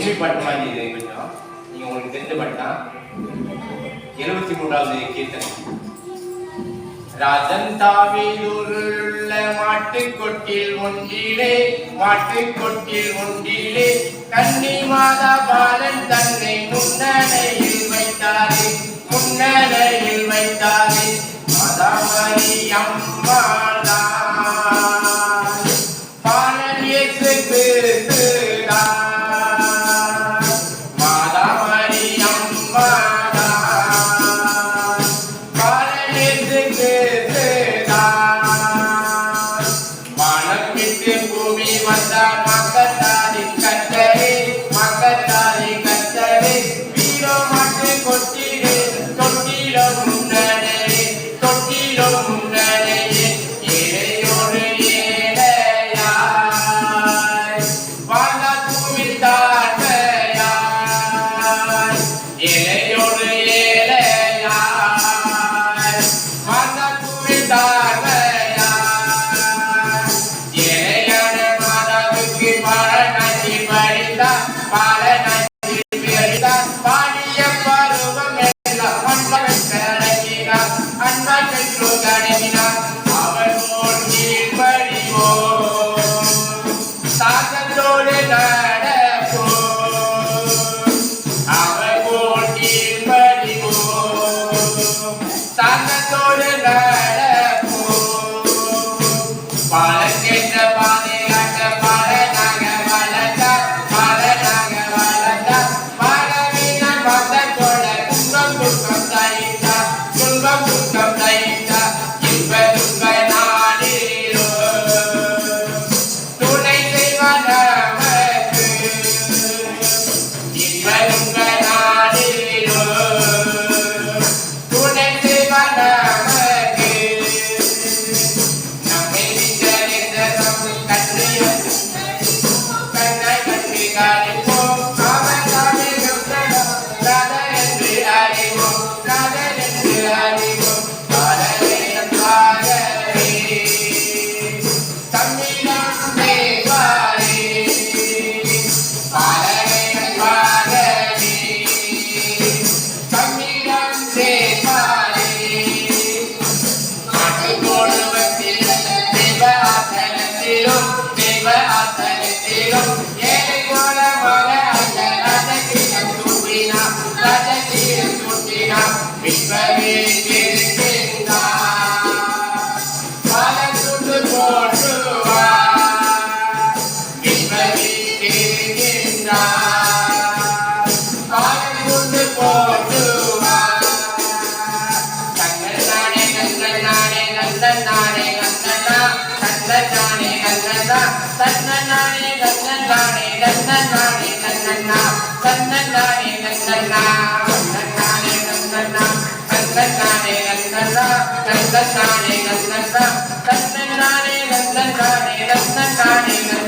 பாட்டு மாதிரி இது கொஞ்சம் நீங்கள் உங்களுக்கு தெரிஞ்ச பாட்டு தான் எழுபத்தி மூன்றாவது கீர்த்தனை. ராஜன் தாவிலூருள்ள மாட்டுக்கொட்டில் தொட்டிலோ முன்னரே தொட்டிலோ முன்ன Karimina கண்ணனானே கண்ணனானே கண்ணனா கண்ணனானே கண்ணனா Nandana, Nandana, Nandana, Nandana, Nandana, Nandana, Nandana,